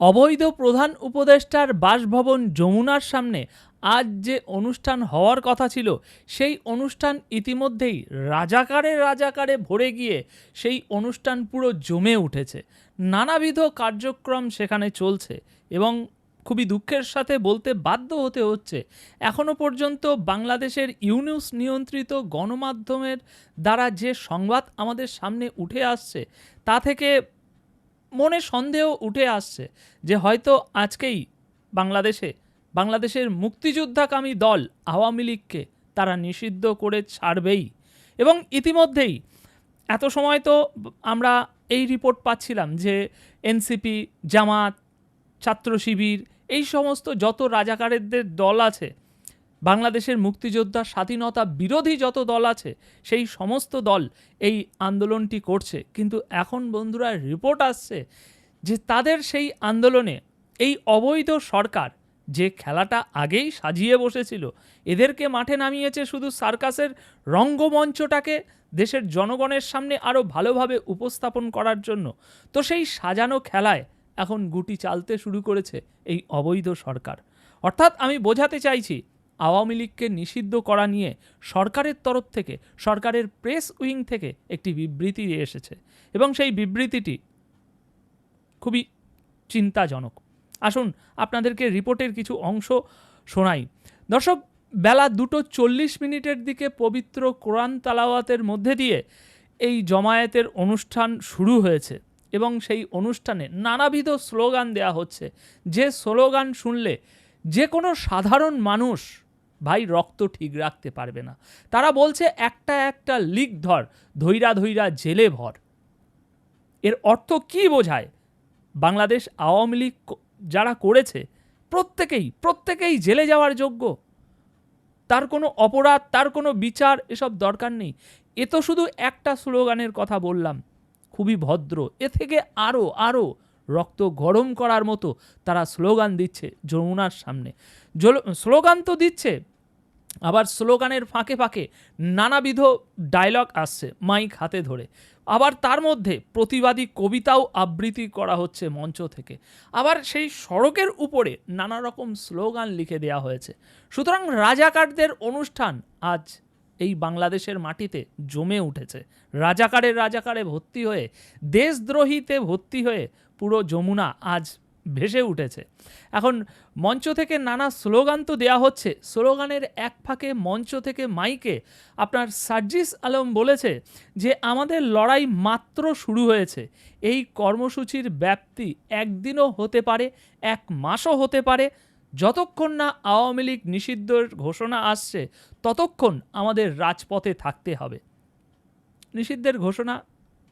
অবৈধ প্রধান উপদেষ্টার বাসভবন যমুনার সামনে আজ যে অনুষ্ঠান হওয়ার কথা ছিল, সেই অনুষ্ঠান ইতিমধ্যেই রাজাকারে রাজাকারে ভরে গিয়ে সেই অনুষ্ঠান পুরো জমে উঠেছে। নানাবিধ কার্যক্রম সেখানে চলছে এবং খুবই দুঃখের সাথে বলতে বাধ্য হতে হচ্ছে এখনও পর্যন্ত বাংলাদেশের ইউনিউস নিয়ন্ত্রিত গণমাধ্যমের দ্বারা যে সংবাদ আমাদের সামনে উঠে আসছে, তা থেকে মনে সন্দেহ উঠে আসছে যে হয়তো আজকেই বাংলাদেশে, বাংলাদেশের মুক্তিযোদ্ধাকামী দল আওয়ামী লীগকে তারা নিষিদ্ধ করে ছাড়বেই। এবং ইতিমধ্যেই এত সময় তো আমরা এই রিপোর্ট পাচ্ছিলাম যে এনসিপি, জামাত, ছাত্র শিবির, এই সমস্ত যত রাজাকারেরদের দল আছে বাংলাদেশের মুক্তিযোদ্ধা স্বাধীনতা বিরোধী যত দল আছে, সেই সমস্ত দল এই আন্দোলনটি করছে। কিন্তু এখন বন্ধুরা রিপোর্ট আসছে যে তাদের সেই আন্দোলনে এই অবৈধ সরকার যে খেলাটা আগেই সাজিয়ে বসেছিল, এদেরকে মাঠে নামিয়েছে শুধু সার্কাসের রঙ্গমঞ্চটাকে দেশের জনগণের সামনে আরও ভালোভাবে উপস্থাপন করার জন্য। তো সেই সাজানো খেলায় এখন গুটি চালতে শুরু করেছে এই অবৈধ সরকার। অর্থাৎ আমি বোঝাতে চাইছি আওয়ামী লীগকে নিষিদ্ধ করা নিয়ে সরকারের তরফ থেকে, সরকারের প্রেস উইং থেকে একটি বিবৃতি এসেছে। এবং সেই বিবৃতিটি খুবই চিন্তাজনক। আসুন আপনাদেরকে রিপোর্টের কিছু অংশ শোনাই। দর্শক, বেলা দুটো চল্লিশ মিনিটের দিকে পবিত্র কোরআন তালাওয়াতের মধ্যে দিয়ে এই জমায়েতের অনুষ্ঠান শুরু হয়েছে এবং সেই অনুষ্ঠানে নানাবিধ স্লোগান দেয়া হচ্ছে। যে স্লোগান শুনলে যে কোনো সাধারণ মানুষ ভাই রক্ত ঠিক রাখতে পারবে না। তারা বলছে, একটা একটা লিক ধর, ধৈরা ধৈরা জেলে ভর। এর অর্থ কি বোঝায়? বাংলাদেশ আওয়ামী লীগ যারা করেছে, প্রত্যেকেই প্রত্যেকেই জেলে যাওয়ার যোগ্য। তার কোনো অপরাধ, তার কোনো বিচার এসব দরকার নেই। এ তো শুধু একটা স্লোগানের কথা বললাম, খুবই ভদ্র। এ থেকে আরও আরও রক্ত গরম করার মতো তারা স্লোগান দিচ্ছে যমুনার সামনে। স্লোগান তো দিচ্ছে, আবার স্লোগানের ফাঁকে ফাঁকে নানাবিধ ডায়লগ আসছে মাইক হাতে ধরে। আবার তার মধ্যে প্রতিবাদী কবিতাও আবৃত্তি করা হচ্ছে মঞ্চ থেকে। আবার সেই সড়কের উপরে নানা রকম স্লোগান লিখে দেওয়া হয়েছে। সুতরাং রাজাকারদের অনুষ্ঠান আজ এই বাংলাদেশের মাটিতে জমে উঠেছে। রাজাকারের রাজাকারে ভর্তি হয়ে, দেশদ্রোহীতে ভর্তি হয়ে পুরো যমুনা আজ ভেসে উঠেছে। এখন মঞ্চ থেকে নানা স্লোগান তো দেওয়া হচ্ছে। স্লোগানের এক ফাঁকে মঞ্চ থেকে মাইকে আপনার সার্জিস আলম বলেছে যে, আমাদের লড়াই মাত্র শুরু হয়েছে। এই কর্মসূচির ব্যাপ্তি একদিনও হতে পারে, এক মাসও হতে পারে। যতক্ষণ না আওয়ামী লীগ নিষিদ্ধর ঘোষণা আসছে, ততক্ষণ আমাদের রাজপথে থাকতে হবে। নিষিদ্ধের ঘোষণা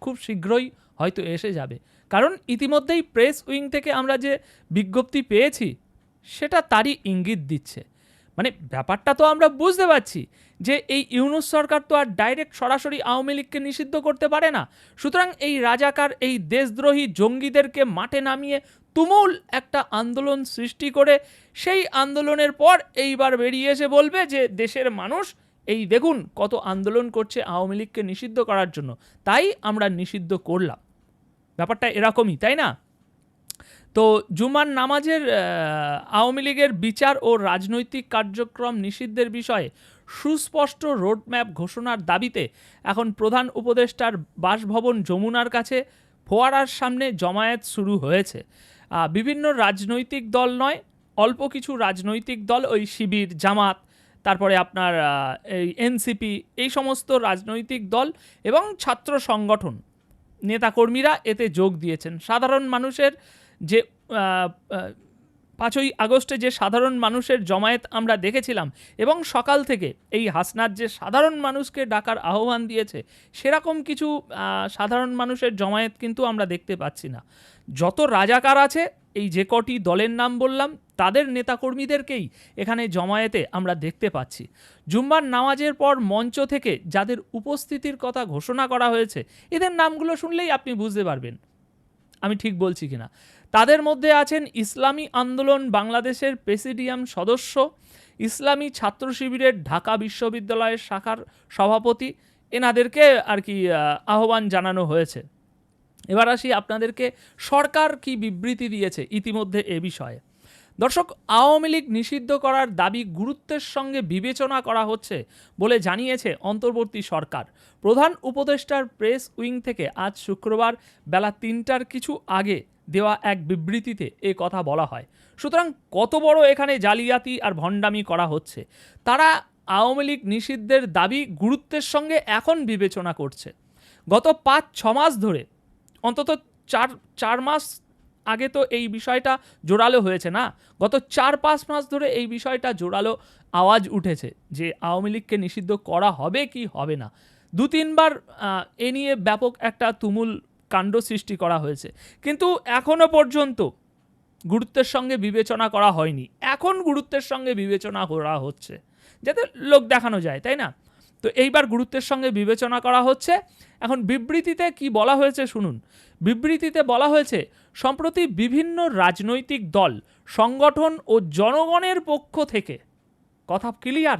খুব শীঘ্রই হয়তো এসে যাবে। কারণ ইতিমধ্যেই প্রেস উইং থেকে আমরা যে বিজ্ঞপ্তি পেয়েছি, সেটা তারই ইঙ্গিত দিচ্ছে। মানে ব্যাপারটা তো আমরা বুঝতে পারছি যে এই ইউনুস সরকার তো আর ডাইরেক্ট সরাসরি আওয়ামী লীগকে নিষিদ্ধ করতে পারে না। সুতরাং এই রাজাকার, এই দেশদ্রোহী জঙ্গিদেরকে মাঠে নামিয়ে তুমুল একটা আন্দোলন সৃষ্টি করে, সেই আন্দোলনের পর এইবার বেরিয়ে এসে বলবে যে দেশের মানুষ, এই দেখুন কত আন্দোলন করছে আওয়ামী লীগকে নিষিদ্ধ করার জন্য। তাই আমরা নিষিদ্ধ করলাম। ব্যাপারটা এরকমই, তাই না? তো জুমার নামাজের আওয়ামী লীগের বিচার ও রাজনৈতিক কার্যক্রম নিষিদ্ধের বিষয়ে সুস্পষ্ট রোডম্যাপ ঘোষণার দাবিতে এখন প্রধান উপদেষ্টার বাসভবন যমুনার কাছে ফোয়ারার সামনে জমায়েত শুরু হয়েছে। বিভিন্ন রাজনৈতিক দল নয়, অল্প কিছু রাজনৈতিক দল, ওই শিবির, জামাত, তারপরে আপনার এই এনসিপি, এই সমস্ত রাজনৈতিক দল এবং ছাত্র সংগঠন নেতাকর্মীরা এতে যোগ দিয়েছেন। সাধারণ মানুষের যে পাঁচই আগস্টে যে সাধারণ মানুষের জমায়েত আমরা দেখেছিলাম এবং সকাল থেকে এই হাসনাত যে সাধারণ মানুষকে ডাকার আহ্বান দিয়েছে, সেরকম কিছু সাধারণ মানুষের জমায়েত কিন্তু আমরা দেখতে পাচ্ছি না। যত রাজাকার আছে, এই যে কটি দলের নাম বললাম তাদের নেতাকর্মীদেরকেই এখানে জমায়েতে আমরা দেখতে পাচ্ছি। জুম্বার নামাজের পর মঞ্চ থেকে যাদের উপস্থিতির কথা ঘোষণা করা হয়েছে, এদের নামগুলো শুনলেই আপনি বুঝতে পারবেন। আমি ঠিক বলছি কিনা? তাদের মধ্যে আছেন ইসলামী আন্দোলন বাংলাদেশের প্রেসিডিয়াম সদস্য, ইসলামী ছাত্র শিবিরের ঢাকা বিশ্ববিদ্যালয়ের শাখার সভাপতি। এনাদেরকে আর কি আহ্বান জানানো হয়েছে। এবার আসি আপনাদেরকে সরকার কি বিবৃতি দিয়েছে ইতিমধ্যে এ বিষয়ে। দর্শক, আওয়ামী লীগ নিষিদ্ধ করার দাবি গুরুত্বের সঙ্গে বিবেচনা করা হচ্ছে বলে জানিয়েছে অন্তর্বর্তী সরকার। প্রধান উপদেষ্টার প্রেস উইং থেকে আজ শুক্রবার বেলা তিনটার কিছু আগে দেওয়া এক বিবৃতিতে এ কথা বলা হয়। সুতরাং কত বড় এখানে জালিয়াতি আর ভণ্ডামি করা হচ্ছে? তারা আওয়ামী লীগ নিষিদ্ধের দাবি গুরুত্বের সঙ্গে এখন বিবেচনা করছে। গত পাঁচ ছ মাস ধরে, অন্তত চার চার মাস আগে তো এই বিষয়টা জোরালো হয়েছে না? গত চার পাঁচ মাস ধরে এই বিষয়টা জোরালো আওয়াজ উঠেছে যে আওয়ামী লীগকে নিষিদ্ধ করা হবে কি হবে না? দু তিনবার এ নিয়ে ব্যাপক একটা তুমুল কাণ্ড সৃষ্টি করা হয়েছে। কিন্তু এখনও পর্যন্ত গুরুত্বের সঙ্গে বিবেচনা করা হয়নি। এখন গুরুত্বের সঙ্গে বিবেচনা করা হচ্ছে। যাতে লোক দেখানো যায়, তাই না? তো এইবার গুরুত্বের সঙ্গে বিবেচনা করা হচ্ছে। এখন বিবৃতিতে কি বলা হয়েছে শুনুন। বিবৃতিতে বলা হয়েছে, সম্প্রতি বিভিন্ন রাজনৈতিক দল, সংগঠন ও জনগণের পক্ষ থেকে, কথা ক্লিয়ার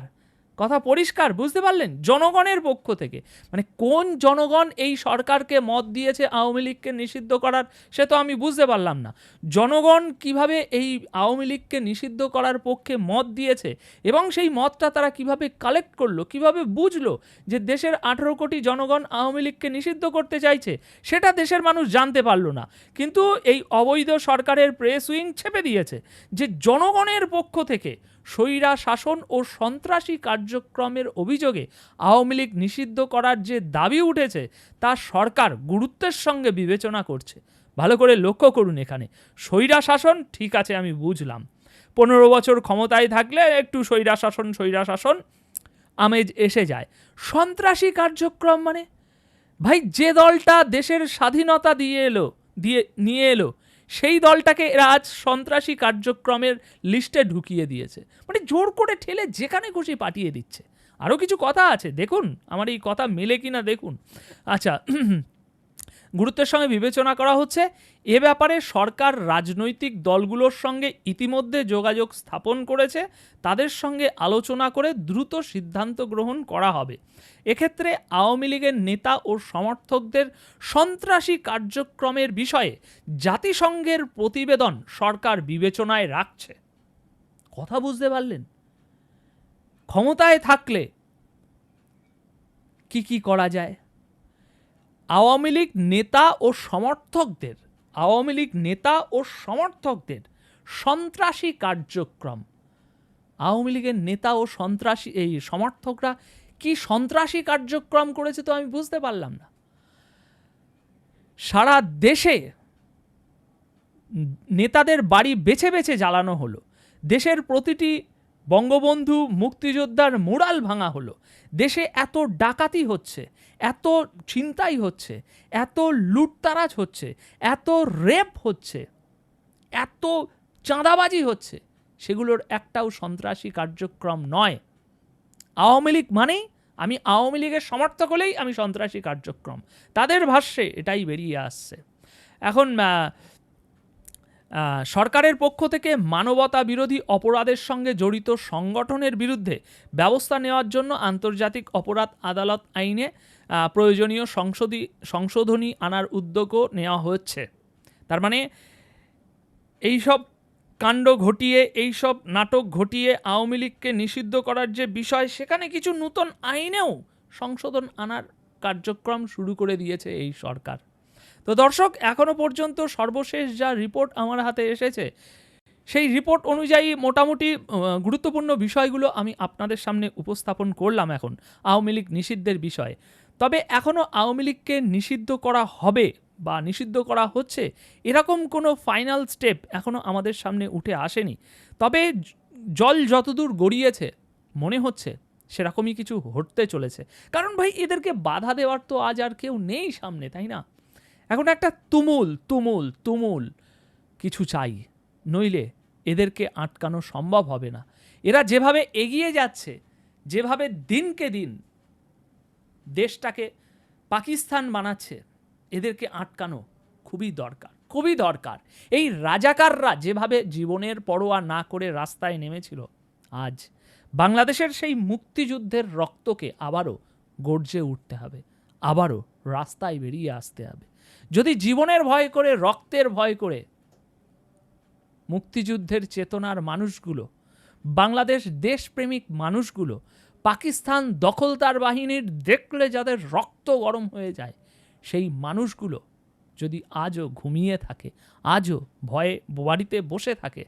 কথা পরিষ্কার, বুঝতে পারলেন? জনগণের পক্ষ থেকে। মানে কোন জনগণ এই সরকারকে মত দিয়েছে, আওয়ামী লীগকে নিষিদ্ধ করার, সে তো আমি বুঝতে পারলাম না। জনগণ কীভাবে এই আওয়ামী লীগকে নিষিদ্ধ করার পক্ষে মত দিয়েছে এবং সেই মতটা তারা কীভাবে কালেক্ট করল, কীভাবে বুঝলো যে দেশের আঠেরো কোটি জনগণ আওয়ামী লীগকে নিষিদ্ধ করতে চাইছে, সেটা দেশের মানুষ জানতে পারল না। কিন্তু এই অবৈধ সরকারের প্রেস উইং ছেপে দিয়েছে যে জনগণের পক্ষ থেকে স্বৈরা শাসন ও সন্ত্রাসী কার্যক্রমের অভিযোগে আওয়ামী লীগ নিষিদ্ধ করার যে দাবি উঠেছে, তা সরকার গুরুত্বের সঙ্গে বিবেচনা করছে। ভালো করে লক্ষ্য করুন এখানে। স্বৈরা শাসন ঠিক আছে, আমি বুঝলাম। পনেরো বছর ক্ষমতায় থাকলে একটু স্বৈরা শাসন স্বৈরা শাসন আমেজ এসে যায়। সন্ত্রাসী কার্যক্রম মানে? ভাই, যে দলটা দেশের স্বাধীনতা দিয়ে এলো, দিয়ে নিয়ে এলো সেই দলটাকে এরা আজ সন্ত্রাসী কার্যক্রমের লিস্টে ঢুকিয়ে দিয়েছে। মানে জোর করে ঠেলে যেখানে খুশি পাঠিয়ে দিচ্ছে। আরও কিছু কথা আছে, দেখুন, আমার এই কথা মেলে কিনা দেখুন। আচ্ছা গুরুত্বের সঙ্গে বিবেচনা করা হচ্ছে। এ ব্যাপারে সরকার রাজনৈতিক দলগুলোর সঙ্গে ইতিমধ্যে যোগাযোগ স্থাপন করেছে। তাদের সঙ্গে আলোচনা করে দ্রুত সিদ্ধান্ত গ্রহণ করা হবে। এক্ষেত্রে আওয়ামী লীগের নেতা ও সমর্থকদের সন্ত্রাসী কার্যক্রমের বিষয়ে জাতিসংঘের প্রতিবেদন সরকার বিবেচনায় রাখছে। কথা বুঝতে পারলেন? ক্ষমতায় থাকলে কি কি করা যায়? আওয়ামী লীগ নেতা ও সমর্থকদের, আওয়ামী লীগ নেতা ও সমর্থকদের সন্ত্রাসী কার্যক্রম। আওয়ামী লীগের নেতা ও সন্ত্রাসী, এই সমর্থকরা কি সন্ত্রাসী কার্যক্রম করেছে তো আমি বুঝতে পারলাম না। সারা দেশে নেতাদের বাড়ি বেছে বেছে জ্বালানো হলো। দেশের প্রতিটি বঙ্গবন্ধু মুক্তিযোদ্ধার মুরাল ভাঙা হলো। দেশে এত ডাকাতি হচ্ছে, এত ছিনতাই হচ্ছে, এত লুটতারাজ হচ্ছে, এত রেপ হচ্ছে, এত চাঁদাবাজি হচ্ছে, সেগুলোর একটাও সন্ত্রাসী কার্যক্রম নয়। আওয়ামী লীগ মানেই আমি আওয়ামী লীগের সমর্থক হলেই আমি সন্ত্রাসী কার্যক্রম। তাদের ভাষ্যে এটাই বেরিয়ে আসছে। এখন সরকারের পক্ষ থেকে মানবতা বিরোধী অপরাধের সঙ্গে জড়িত সংগঠনের বিরুদ্ধে ব্যবস্থা নেওয়ার জন্য আন্তর্জাতিক অপরাধ আদালত আইনে প্রয়োজনীয় সংশোধী, সংশোধনী আনার উদ্যোগও নেওয়া হচ্ছে তার মানে এইসব কাণ্ড ঘটিয়ে, এইসব নাটক ঘটিয়ে আওয়ামী লীগকে নিষিদ্ধ করার যে বিষয়, সেখানে কিছু নতুন আইনেও সংশোধন আনার কার্যক্রম শুরু করে দিয়েছে এই সরকার। তো দর্শক, এখনও পর্যন্ত সর্বশেষ যা রিপোর্ট আমার হাতে এসেছে, সেই রিপোর্ট অনুযায়ী মোটামুটি গুরুত্বপূর্ণ বিষয়গুলো আমি আপনাদের সামনে উপস্থাপন করলাম এখন, আওয়ামী লীগ নিষিদ্ধের বিষয়ে। তবে এখনও আওয়ামী লীগকে নিষিদ্ধ করা হবে বা নিষিদ্ধ করা হচ্ছে, এরকম কোনো ফাইনাল স্টেপ এখনও আমাদের সামনে উঠে আসেনি। তবে জল যতদূর গড়িয়েছে, মনে হচ্ছে সেরকমই কিছু ঘটতে চলেছে। কারণ ভাই, এদেরকে বাধা দেওয়ার তো আজ আর কেউ নেই সামনে, তাই না? এখন একটা তুমুল তুমুল তুমুল কিছু চাই। নইলে এদেরকে আটকানো সম্ভব হবে না। এরা যেভাবে এগিয়ে যাচ্ছে, যেভাবে দিনকে দিন দেশটাকে পাকিস্তান বানাচ্ছে, এদেরকে আটকানো খুবই দরকার খুবই দরকার। এই রাজাকাররা যেভাবে জীবনের পরোয়া না করে রাস্তায় নেমেছিল, আজ বাংলাদেশের সেই মুক্তিযুদ্ধের রক্তকে আবারও গর্জে উঠতে হবে, আবারও রাস্তায় বেরিয়ে আসতে হবে। যদি জীবনের ভয় করে, রক্তের ভয় করে, মুক্তিযুদ্ধের চেতনার মানুষগুলো, বাংলাদেশ দেশপ্রেমিক মানুষগুলো, পাকিস্তান দখলদার বাহিনীর দেখলে যাদের রক্ত গরম হয়ে যায়, সেই মানুষগুলো যদি আজও ঘুমিয়ে থাকে, আজও ভয়ে বাড়িতে বসে থাকে,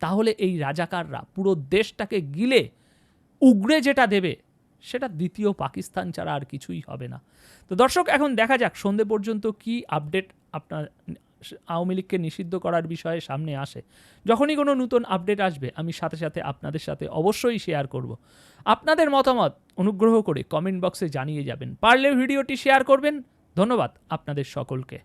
তাহলে এই রাজাকাররা পুরো দেশটাকে গিলে উগড়ে যেটা দেবে সেটা দ্বিতীয় পাকিস্তান ছাড়া আর কিছুই হবে না। তো দর্শক, এখন দেখা যাক সন্ধে পর্যন্ত কি আপডেট আপনার আওয়ামী লীগকে নিষিদ্ধ করার বিষয়ে সামনে আসে। যখনই কোনো নতুন আপডেট আসবে, আমি সাথে সাথে আপনাদের সাথে অবশ্যই শেয়ার করব। আপনাদের মতামত অনুগ্রহ করে কমেন্ট বক্সে জানিয়ে যাবেন। পারলে ভিডিওটি শেয়ার করবেন। ধন্যবাদ আপনাদের সকলকে।